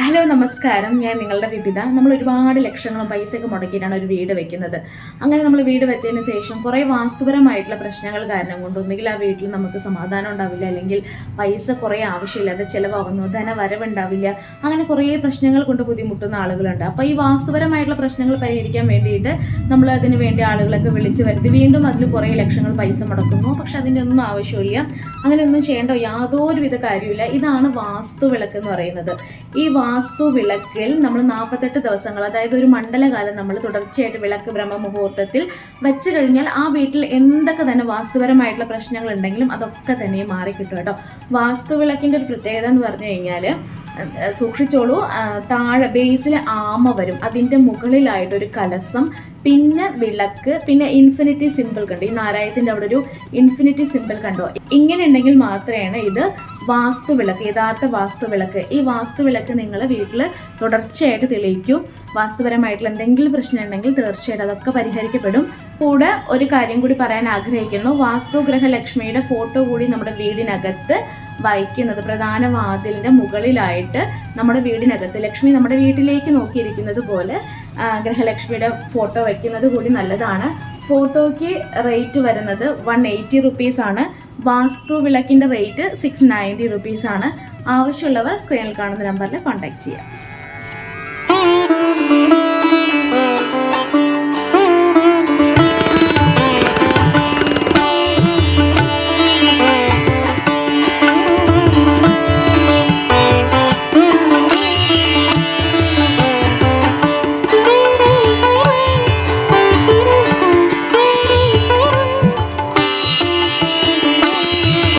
Hello നമസ്കാരം. ഞാൻ നിങ്ങളുടെ വിപിത. നമ്മൾ ഒരുപാട് ലക്ഷങ്ങളും പൈസയൊക്കെ മുടക്കിയിട്ടാണ് ഒരു വീട് വെക്കുന്നത്. അങ്ങനെ നമ്മൾ വീട് വെച്ചതിന് ശേഷം കുറേ വാസ്തുപരമായിട്ടുള്ള പ്രശ്നങ്ങൾ കാരണം കൊണ്ട് ഒന്നുകിൽ ആ വീട്ടിൽ നമുക്ക് സമാധാനം ഉണ്ടാവില്ല അല്ലെങ്കിൽ പൈസ കുറേ ആവശ്യമില്ലാതെ ചിലവാകുന്നു ധന വരവുണ്ടാവില്ല അങ്ങനെ കുറേ പ്രശ്നങ്ങൾ കൊണ്ട് ബുദ്ധിമുട്ടുന്ന ആളുകളുണ്ട്. അപ്പോൾ ഈ വാസ്തുപരമായിട്ടുള്ള പ്രശ്നങ്ങൾ പരിഹരിക്കാൻ വേണ്ടിയിട്ട് നമ്മൾ അതിന് വേണ്ടി ആളുകളൊക്കെ വിളിച്ച് വരുത്തി. വീണ്ടും അതിൽ കുറേ ലക്ഷങ്ങൾ പൈസ മുടക്കുന്നു. പക്ഷെ അതിന്റെ ഒന്നും ആവശ്യമില്ല അങ്ങനെയൊന്നും ചെയ്യേണ്ട യാതൊരുവിധ കാര്യമില്ല ഇതാണ് വാസ്തു വിളക്ക് എന്ന് പറയുന്നത്. ഈ വാസ്തു വിളക്കിൽ നമ്മൾ നാൽപ്പത്തെട്ട് ദിവസങ്ങൾ അതായത് ഒരു മണ്ഡലകാലം നമ്മൾ തുടർച്ചയായിട്ട് വിളക്ക് ബ്രഹ്മമുഹൂർത്തത്തിൽ വെച്ച് കഴിഞ്ഞാൽ ആ വീട്ടിൽ എന്തൊക്കെ തന്നെ വാസ്തുപരമായിട്ടുള്ള പ്രശ്നങ്ങൾ ഉണ്ടെങ്കിലും അതൊക്കെ തന്നെ മാറി കിട്ടും കേട്ടോ. വാസ്തു വിളക്കിന്റെ ഒരു പ്രത്യേകത എന്ന് പറഞ്ഞു കഴിഞ്ഞാൽ സൂക്ഷിച്ചോളൂ താഴെ ബേസിൽ ആമ വരും. അതിന്റെ മുകളിലായിട്ടൊരു കലസം പിന്നെ വിളക്ക് പിന്നെ ഇൻഫിനിറ്റി സിമ്പിൾ കണ്ടു? ഈ നാരായണത്തിന്റെ അവിടെ ഒരു ഇൻഫിനിറ്റി സിമ്പിൾ കണ്ടോ? ഇങ്ങനെ ഉണ്ടെങ്കിൽ മാത്രമാണ് ഇത് വാസ്തു വിളക്ക് യഥാർത്ഥ വാസ്തു വിളക്ക്. ഈ വാസ്തു വിളക്ക് നിങ്ങൾ വീട്ടിൽ തുടർച്ചയായിട്ട് തെളിയിക്കും. വാസ്തുപരമായിട്ടുള്ള എന്തെങ്കിലും പ്രശ്നം ഉണ്ടെങ്കിൽ തീർച്ചയായിട്ടും അതൊക്കെ പരിഹരിക്കപ്പെടും. കൂടെ ഒരു കാര്യം കൂടി പറയാൻ ആഗ്രഹിക്കുന്നു. വാസ്തു ഗ്രഹ ലക്ഷ്മിയുടെ ഫോട്ടോ കൂടി നമ്മുടെ വീടിനകത്ത് വയ്ക്കുന്നത് പ്രധാന വാതിലിന്റെ മുകളിലായിട്ട് നമ്മുടെ വീടിനകത്ത് ലക്ഷ്മി നമ്മുടെ വീട്ടിലേക്ക് നോക്കിയിരിക്കുന്നത് പോലെ ഗ്രഹലക്ഷ്മിയുടെ ഫോട്ടോ വയ്ക്കുന്നത് കൂടി നല്ലതാണ്. ഫോട്ടോയ്ക്ക് റേറ്റ് വരുന്നത് വൺ എയ്റ്റി റുപ്പീസ് ആണ്. വാസ്തു വിളക്കിന്റെ റേറ്റ് സിക്സ് നയന്റി റുപ്പീസാണ് ആവശ്യമുള്ളവർ സ്ക്രീനിൽ കാണുന്ന നമ്പറിൽ കോൺടാക്റ്റ് ചെയ്യാം.